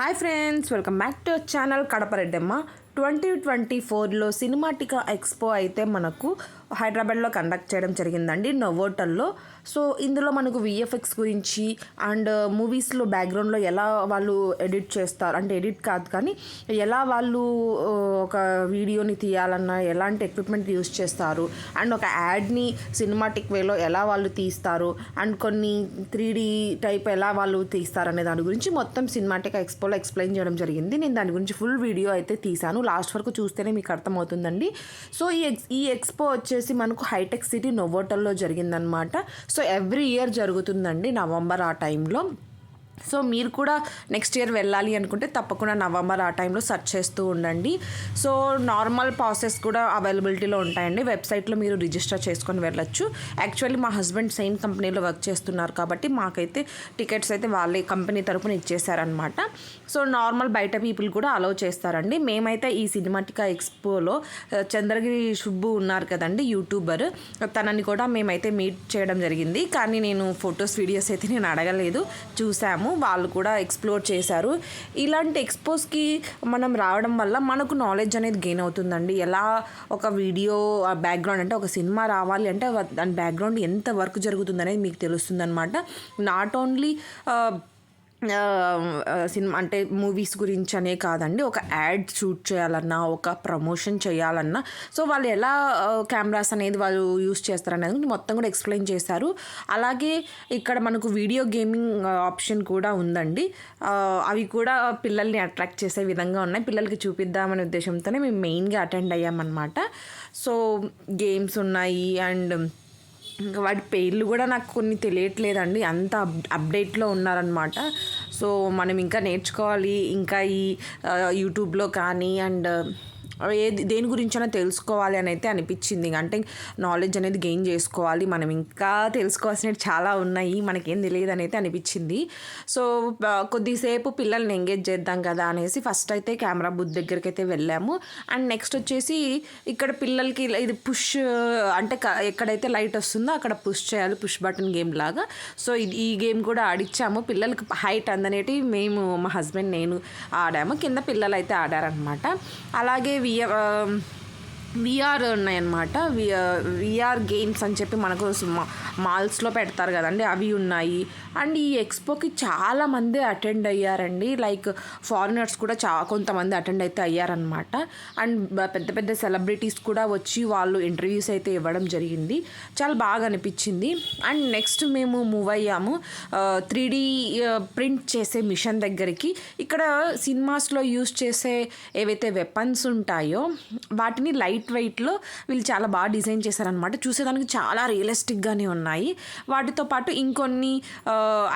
Hi friends welcome back to channel Kadapareddamma twenty twenty ఫోర్లో Cinematica expo అయితే మనకు హైదరాబాద్లో కండక్ట్ చేయడం జరిగిందండి నవోటల్లో సో ఇందులో మనకు విఎఫ్ఎక్స్ గురించి అండ్ మూవీస్లో బ్యాక్గ్రౌండ్లో ఎలా వాళ్ళు ఎడిట్ చేస్తారు అంటే ఎడిట్ కాదు కానీ ఎలా వాళ్ళు ఒక వీడియోని తీయాలన్నా ఎలాంటి ఎక్విప్మెంట్ యూస్ చేస్తారు అండ్ ఒక యాడ్ని సినిమాటిక్ వేలో ఎలా వాళ్ళు తీస్తారు అండ్ కొన్ని త్రీ టైప్ ఎలా వాళ్ళు తీస్తారు అనే దాని గురించి మొత్తం సినిమాటిక్ ఎక్స్పోలో ఎక్స్ప్లెయిన్ చేయడం జరిగింది. నేను దాని గురించి ఫుల్ వీడియో అయితే తీశాను. లాస్ట్ వరకు చూస్తేనే మీకు అర్థమవుతుందండి. సో ఈ ఎక్స్ ఈ ఎక్స్పో వచ్చేసి మనకు హైటెక్ సిటీ నోవోటల్లో జరిగిందనమాట సో ఎవ్రీ ఇయర్ జరుగుతుందండి నవంబర్ ఆ టైంలో. సో మీరు కూడా నెక్స్ట్ ఇయర్ వెళ్ళాలి అనుకుంటే తప్పకుండా నవంబర్ ఆ టైంలో సెర్చ్ చేస్తూ ఉండండి. సో నార్మల్ ప్రాసెస్ కూడా అవైలబిలిటీలో ఉంటాయండి. వెబ్సైట్లో మీరు రిజిస్టర్ చేసుకొని వెళ్ళొచ్చు. యాక్చువల్లీ మా హస్బెండ్ సేమ్ కంపెనీలో వర్క్ చేస్తున్నారు కాబట్టి మాకైతే టికెట్స్ అయితే వాళ్ళే కంపెనీ తరపున ఇచ్చేసారనమాట సో నార్మల్ బయట పీపుల్ కూడా అలౌ చేస్తారండి. మేమైతే ఈ సినిమాటికా ఎక్స్పోలో చంద్రగిరి సుబ్బు ఉన్నారు కదండి యూట్యూబర్ తనని కూడా మేమైతే మీట్ చేయడం జరిగింది. కానీ నేను ఫొటోస్ వీడియోస్ అయితే నేను అడగలేదు. చూసాము. వాళ్ళు కూడా ఎక్స్ప్లోర్ చేశారు. ఇలాంటి ఎక్స్పోస్కి మనం రావడం వల్ల మనకు నాలెడ్జ్ అనేది గెయిన్ అవుతుందండి. ఎలా ఒక వీడియో బ్యాక్గ్రౌండ్ అంటే ఒక సినిమా రావాలి అంటే దాని బ్యాక్గ్రౌండ్ ఎంత వర్క్ జరుగుతుంది అనేది మీకు తెలుస్తుంది అనమాట నాట్ ఓన్లీ సినిమా అంటే మూవీస్ గురించి అనే కాదండి. ఒక యాడ్ షూట్ చేయాలన్నా ఒక ప్రమోషన్ చేయాలన్నా. సో వాళ్ళు ఎలా కెమెరాస్ అనేది వాళ్ళు యూస్ చేస్తారనేది మొత్తం కూడా ఎక్స్ప్లెయిన్ చేశారు. అలాగే ఇక్కడ మనకు వీడియో గేమింగ్ ఆప్షన్ కూడా ఉందండి. అవి కూడా పిల్లల్ని అట్రాక్ట్ చేసే విధంగా ఉన్నాయి. పిల్లలకి చూపిద్దామనే ఉద్దేశంతోనే మేము మెయిన్గా అటెండ్ అయ్యామన్నమాట. సో గేమ్స్ ఉన్నాయి అండ్ ఇంకా వాటి పేర్లు కూడా నాకు కొన్ని తెలియట్లేదండి. అంత అప్ అప్డేట్లో ఉన్నారనమాట సో మనం ఇంకా నేర్చుకోవాలి. ఇంకా ఈ యూట్యూబ్లో కానీ అండ్ ఏది దేని గురించైనా తెలుసుకోవాలి అని అయితే అనిపించింది అంటే నాలెడ్జ్ అనేది గెయిన్ చేసుకోవాలి. మనం ఇంకా తెలుసుకోవాల్సినవి చాలా ఉన్నాయి. మనకేం తెలియదు అని అయితే అనిపించింది సో కొద్దిసేపు పిల్లల్ని ఎంగేజ్ చేద్దాం కదా అనేసి ఫస్ట్ అయితే కెమెరా బుత్ దగ్గరికి అయితే వెళ్ళాము. అండ్ నెక్స్ట్ వచ్చేసి ఇక్కడ పిల్లలకి ఇది పుష్ అంటే ఎక్కడైతే లైట్ వస్తుందో అక్కడ పుష్ చేయాలి. పుష్ బటన్ గేమ్ లాగా. సో ఇది ఈ గేమ్ కూడా ఆడిచ్చాము. పిల్లలకి హైట్ అందనేటి మేము మా హస్బెండ్ నేను ఆడాము. కింద పిల్లలు అయితే ఆడారనమాట అలాగే విఆర్ విఆర్ ఉన్నాయన్నమాట. విఆర్ గేమ్స్ అని చెప్పి మనకు మాల్స్లో పెడతారు కదండి. అవి ఉన్నాయి. అండ్ ఈ ఎక్స్పోకి చాలామంది అటెండ్ అయ్యారండి. లైక్ ఫారినర్స్ కూడా చా కొంతమంది అటెండ్ అయితే అయ్యారనమాట అండ్ పెద్ద పెద్ద సెలబ్రిటీస్ కూడా వచ్చి వాళ్ళు ఇంటర్వ్యూస్ అయితే ఇవ్వడం జరిగింది. చాలా బాగా అనిపించింది. అండ్ నెక్స్ట్ మేము మూవ్ అయ్యాము. త్రీ డీ ప్రింట్ చేసే మిషన్ దగ్గరికి. ఇక్కడ సినిమాస్లో యూస్ చేసే ఏవైతే వెపన్స్ ఉంటాయో వాటిని లైట్ వెయిట్లో వీళ్ళు చాలా బాగా డిజైన్ చేశారనమాట చూసేదానికి చాలా రియలిస్టిక్గానే ఉన్నాయి. వాటితో పాటు ఇంకొన్ని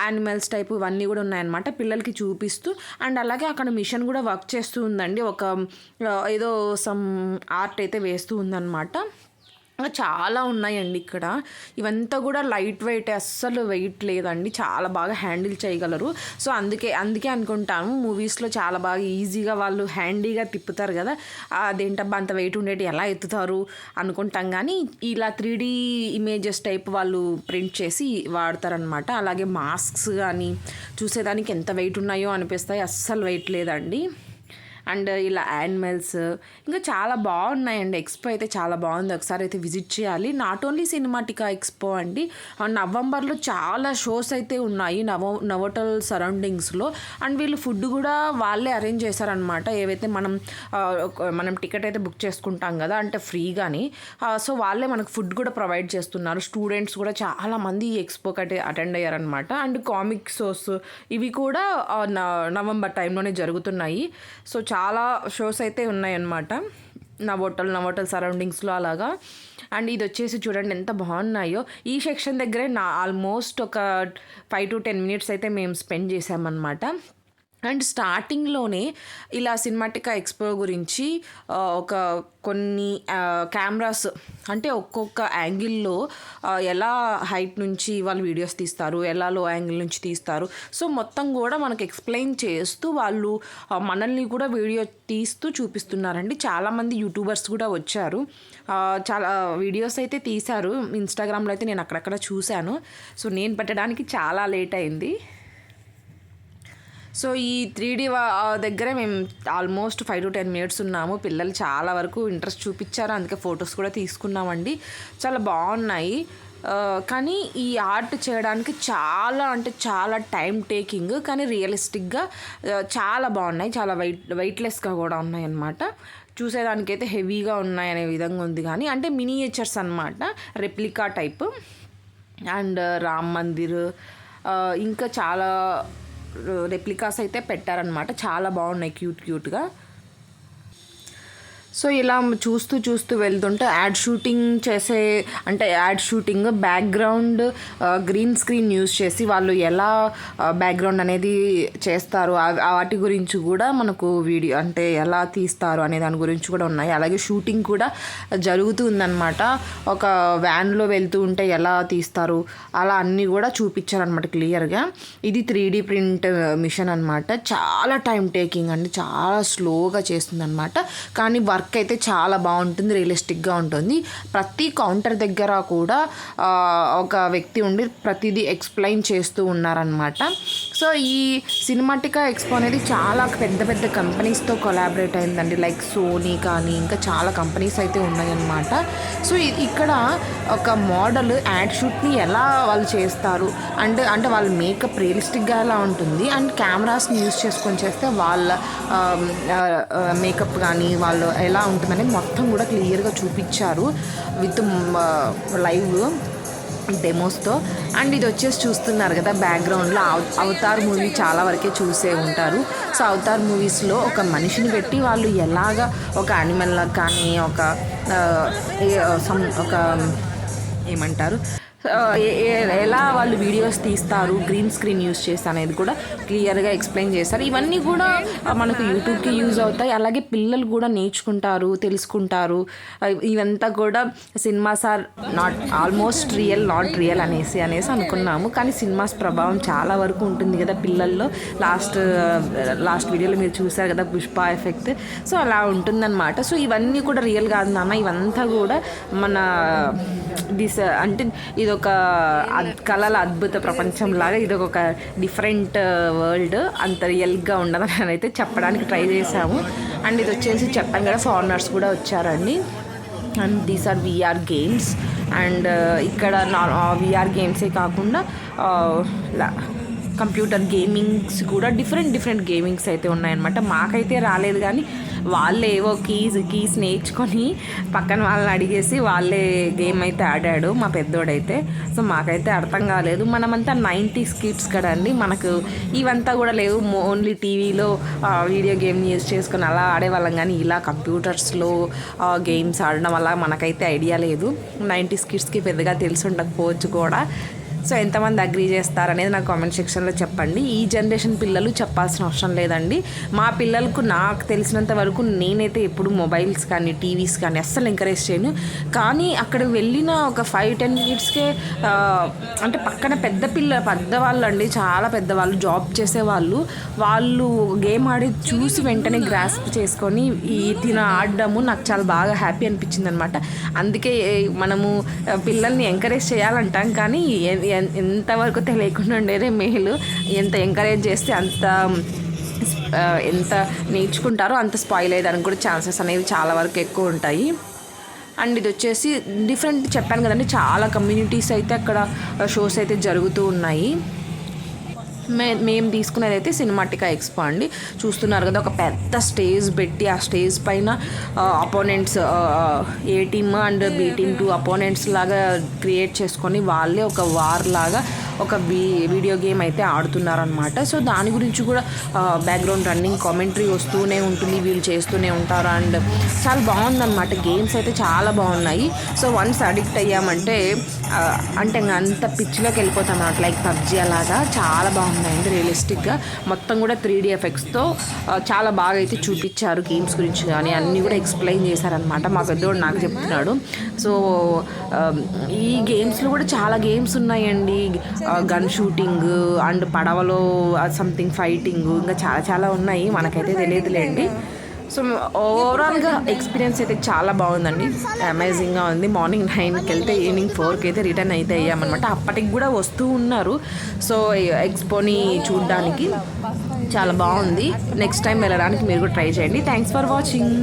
యానిమల్స్ టైప్ ఇవన్నీ కూడా ఉన్నాయన్నమాట. పిల్లలకి చూపిస్తూ అండ్ అలాగే అక్కడ మిషన్ కూడా వర్క్ చేస్తూ ఉందండి. ఒక ఏదో సమ్ ఆర్ట్ అయితే వేస్తూ ఉందన్నమాట. చాలా ఉన్నాయండి ఇక్కడ. ఇవంతా కూడా లైట్ వెయిట్ అస్సలు వెయిట్ లేదండి. చాలా బాగా హ్యాండిల్ చేయగలరు. సో అందుకే అందుకే అనుకుంటాను మూవీస్లో చాలా బాగా ఈజీగా వాళ్ళు హ్యాండీగా తిప్పుతారు కదా. అదేంటబ్బా అంత వెయిట్ ఉండేటి ఎలా ఎత్తుతారు? అనుకుంటాం. కానీ ఇలా త్రీడీ ఇమేజెస్ టైప్ వాళ్ళు ప్రింట్ చేసి వాడతారనమాట అలాగే మాస్క్స్ కానీ చూసేదానికి ఎంత వెయిట్ ఉన్నాయో అనిపిస్తాయి. అస్సలు వెయిట్ లేదండి. అండ్ ఇలా యానిమల్స్ ఇంకా చాలా బాగున్నాయండి. ఎక్స్పో అయితే చాలా బాగుంది. ఒకసారి అయితే విజిట్ చేయాలి. నాట్ ఓన్లీ సినిమాటికా ఎక్స్పో అండి నవంబర్లో చాలా షోస్ అయితే ఉన్నాయి నవ నవోటల్ సరౌండింగ్స్లో అండ్ వీళ్ళు ఫుడ్ కూడా వాళ్ళే అరేంజ్ చేశారనమాట ఏవైతే మనం మనం టికెట్ అయితే బుక్ చేసుకుంటాం కదా అంటే ఫ్రీగాని సో వాళ్ళే మనకు ఫుడ్ కూడా ప్రొవైడ్ చేస్తున్నారు. స్టూడెంట్స్ కూడా చాలా మంది ఈ ఎక్స్పోకి అయితే అటెండ్ అయ్యారనమాట అండ్ కామిక్ షోస్ ఇవి కూడా న- నవంబర్ టైంలోనే జరుగుతున్నాయి. సో చాలా షోస్ అయితే ఉన్నాయన్నమాట. నా హోటల్ సరౌండింగ్స్లో అలాగా. అండ్ ఇది వచ్చేసి చూడండి ఎంత బాగున్నాయో. ఈ సెక్షన్ దగ్గరే నా ఆల్మోస్ట్ ఒక ఫైవ్ టు టెన్ మినిట్స్ అయితే మేము స్పెండ్ చేసామన్నమాట. అండ్ స్టార్టింగ్లోనే ఇలా సినిమాటికా ఎక్స్పో గురించి ఒక కొన్ని కెమెరాస్ అంటే ఒక్కొక్క యాంగిల్లో ఎలా హైట్ నుంచి వాళ్ళు వీడియోస్ తీస్తారు ఎలా లో యాంగిల్ నుంచి తీస్తారు. సో మొత్తం కూడా మనకు ఎక్స్ప్లెయిన్ చేస్తూ వాళ్ళు మనల్ని కూడా వీడియో తీస్తూ చూపిస్తున్నారండి. చాలామంది యూట్యూబర్స్ కూడా వచ్చారు. చాలా వీడియోస్ అయితే తీశారు. ఇన్స్టాగ్రామ్లో అయితే నేను అక్కడక్కడ చూశాను. సో నేను పెట్టడానికి చాలా లేట్ అయింది. సో ఈ త్రీ డీ దగ్గరే మేము almost five to ten minutes ఉన్నాము. పిల్లలు చాలా వరకు ఇంట్రెస్ట్ చూపించారు. అందుకే ఫొటోస్ కూడా తీసుకున్నామండి. చాలా బాగున్నాయి. కానీ ఈ ఆర్ట్ చేయడానికి చాలా అంటే చాలా టైం టేకింగ్ కానీ రియలిస్టిక్గా చాలా బాగున్నాయి. చాలా వెయిట్ వెయిట్లెస్గా కూడా ఉన్నాయి అన్నమాట చూసేదానికైతే హెవీగా ఉన్నాయి అనే విధంగా ఉంది కానీ అంటే మినియేచర్స్ అన్నమాట. Replica type. And Ram Mandir ఇంకా చాలా రెప్లికాస్ అయితే పెట్టారనమాట చాలా బాగున్నాయి క్యూట్ క్యూట్గా సో ఇలా చూస్తూ చూస్తూ వెళ్తుంటే యాడ్ షూటింగ్ చేసే అంటే ad shooting background green screen use చేసి వాళ్ళు ఎలా బ్యాక్గ్రౌండ్ అనేది చేస్తారు వాటి గురించి కూడా మనకు వీడియో అంటే ఎలా తీస్తారు అనే దాని గురించి కూడా ఉన్నాయి. అలాగే షూటింగ్ కూడా జరుగుతూ ఉందన్నమాట ఒక వ్యాన్లో వెళ్తూ ఉంటే ఎలా తీస్తారు అలా అన్నీ కూడా చూపించారనమాట క్లియర్గా. ఇది త్రీ డీ ప్రింట్ మిషన్ అనమాట చాలా టైం టేకింగ్ అండి చాలా స్లోగా చేస్తుంది అనమాట కానీ వర్క్ అయితే చాలా బాగుంటుంది రియలిస్టిక్గా ఉంటుంది. ప్రతి కౌంటర్ దగ్గర కూడా ఒక వ్యక్తి ఉండి ప్రతిదీ ఎక్స్ప్లెయిన్ చేస్తూ ఉన్నారనమాట సో ఈ సినిమాటికా ఎక్స్పో అనేది చాలా పెద్ద పెద్ద కంపెనీస్తో కొలాబరేట్ అయిందండి. లైక్ సోనీ కానీ ఇంకా చాలా కంపెనీస్ అయితే ఉన్నాయన్నమాట. సో ఇక్కడ ఒక మోడల్ యాడ్ షూట్ని ఎలా వాళ్ళు చేస్తారు? అండ్ అంటే వాళ్ళ మేకప్ రియలిస్టిక్గా ఎలా ఉంటుంది? అండ్ కెమెరాస్ని యూస్ చేసుకొని చేస్తే వాళ్ళ మేకప్ కానీ వాళ్ళు ఎలా ఎలా ఉంటుందని మొత్తం కూడా క్లియర్గా చూపించారు విత్ లైవ్ డెమోస్తో. అండ్ ఇది వచ్చేసి చూస్తున్నారు కదా బ్యాక్గ్రౌండ్లో అవతార్ మూవీ చాలా వరకే చూసే ఉంటారు. సో అవతార్ మూవీస్లో ఒక మనిషిని పెట్టి వాళ్ళు ఎలాగ ఒక యానిమల్ కానీ ఒక సమ్ ఒక ఏమంటారు? ఎలా వాళ్ళు వీడియోస్ తీస్తారు గ్రీన్ స్క్రీన్ యూస్ చేసి అనేది కూడా క్లియర్గా ఎక్స్ప్లెయిన్ చేస్తారు. ఇవన్నీ కూడా మనకు యూట్యూబ్కి యూజ్ అవుతాయి. అలాగే పిల్లలు కూడా నేర్చుకుంటారు తెలుసుకుంటారు. ఇవంతా కూడా cinemas are not almost real not real అనేసి అనేసి అనుకున్నాము. కానీ సినిమాస్ ప్రభావం చాలా వరకు ఉంటుంది కదా పిల్లల్లో. లాస్ట్ లాస్ట్ వీడియోలో మీరు చూసారు కదా పుష్ప ఎఫెక్ట్ సో అలా ఉంటుందన్నమాట. సో ఇవన్నీ కూడా రియల్ కాదు నాన్న. ఇవంతా కూడా మన దిస్ అంటే ఇది ఒక అద్- కళల అద్భుత ప్రపంచం లాగా ఇది ఒక డిఫరెంట్ వరల్డ్ అంత రియల్గా ఉండదని అయితే చెప్పడానికి ట్రై చేశాము. అండ్ ఇది వచ్చేసి చెప్పాను కదా ఫారినర్స్ కూడా వచ్చారండి and these are VR games and ఇక్కడ నా విఆర్ గేమ్సే కాకుండా కంప్యూటర్ గేమింగ్స్ కూడా డిఫరెంట్ డిఫరెంట్ గేమింగ్స్ అయితే ఉన్నాయన్నమాట. మాకైతే రాలేదు కానీ వాళ్ళే ఏవో కీస్ కీస్ నేర్చుకొని పక్కన వాళ్ళని అడిగేసి వాళ్ళే గేమ్ అయితే ఆడాడు మా పెద్దోడైతే. సో మాకైతే అర్థం కాలేదు. మనమంతా నైంటీ స్కిట్స్ కదండి. మనకు ఇవంతా కూడా లేవు. ఓన్లీ టీవీలో వీడియో గేమ్ యూజ్ చేసుకొని అలా ఆడేవాళ్ళం. కానీ ఇలా కంప్యూటర్స్లో గేమ్స్ ఆడడం వల్ల మనకైతే ఐడియా లేదు. నైంటీ స్కిట్స్కి పెద్దగా తెలిసి ఉండకపోవచ్చు కూడా. సో ఎంతమంది అగ్రీ చేస్తారు అనేది నాకు కామెంట్ సెక్షన్లో చెప్పండి. ఈ జనరేషన్ పిల్లలు చెప్పాల్సిన అవసరం లేదండి. మా పిల్లలకు నాకు తెలిసినంత వరకు నేనైతే ఎప్పుడు మొబైల్స్ కానీ టీవీస్ కానీ అస్సలు ఎంకరేజ్ చేయను. కానీ అక్కడ వెళ్ళిన ఒక ఫైవ్ టెన్ మినిట్స్కే అంటే పక్కన పెద్ద పిల్ల పెద్దవాళ్ళు అండి చాలా పెద్దవాళ్ళు జాబ్ చేసేవాళ్ళు వాళ్ళు గేమ్ ఆడి చూసి వెంటనే గ్రాస్ప్ చేసుకొని ఈ తిన ఆడడము నాకు చాలా బాగా హ్యాపీ అనిపించింది అనమాట అందుకే మనము పిల్లల్ని ఎంకరేజ్ చేయాలంటాం కానీ ఎంతవరకు తెలియకుండా ఉండేదే మేలు. ఎంత ఎంకరేజ్ చేస్తే అంత ఎంత నేర్చుకుంటారో అంత స్పాయిల్ అయ్యేదానికి కూడా ఛాన్సెస్ అనేవి చాలా వరకు ఎక్కువ ఉంటాయి. అండ్ ఇది వచ్చేసి డిఫరెంట్ చెప్పాను కదండి చాలా కమ్యూనిటీస్ అయితే అక్కడ షోస్ అయితే జరుగుతూ ఉన్నాయి. మే మేము తీసుకునేది అయితే సినిమాటికా ఎక్స్పో అండి. చూస్తున్నారు కదా ఒక పెద్ద స్టేజ్ పెట్టి ఆ స్టేజ్ పైన opponents A team and B team two opponents లాగా క్రియేట్ చేసుకొని వాళ్ళే ఒక వార్ లాగా ఒక వీ వీడియో గేమ్ అయితే ఆడుతున్నారనమాట సో దాని గురించి కూడా బ్యాక్గ్రౌండ్ రన్నింగ్ కామెంటరీ వస్తూనే ఉంటుంది వీళ్ళు చేస్తూనే ఉంటారు. అండ్ చాలా బాగుందన్నమాట గేమ్స్ అయితే చాలా బాగున్నాయి. సో వన్స్ అడిక్ట్ అయ్యామంటే అంటే ఇంకా అంత పిచ్చిలోకి వెళ్ళిపోతాం అన్నమాట. లైక్ పబ్జీ అలాగా చాలా బాగున్నాయండి రియలిస్టిక్గా మొత్తం కూడా త్రీ డీ ఎఫెక్ట్స్తో చాలా బాగా అయితే చూపించారు గేమ్స్ గురించి కానీ అన్నీ కూడా ఎక్స్ప్లెయిన్ చేశారనమాట మా పెద్దోడు నాకు చెప్తున్నాడు. సో ఈ గేమ్స్లో కూడా చాలా గేమ్స్ ఉన్నాయండి. గన్ షూటింగ్ అండ్ పడవలో సంథింగ్ ఫైటింగ్ ఇంకా చాలా చాలా ఉన్నాయి. మనకైతే తెలియదులేండి. సో ఓవరాల్గా ఎక్స్పీరియన్స్ అయితే చాలా బాగుందండి. అమేజింగ్గా ఉంది. మార్నింగ్ నైన్కి వెళ్తే ఈవినింగ్ ఫోర్కి అయితే రిటర్న్ అయితే అయ్యామన్నమాట. అప్పటికి కూడా వస్తూ ఉన్నారు. సో ఎక్స్పోని చూడడానికి చాలా బాగుంది. నెక్స్ట్ టైం వెళ్ళడానికి మీరు కూడా ట్రై చేయండి. Thanks for watching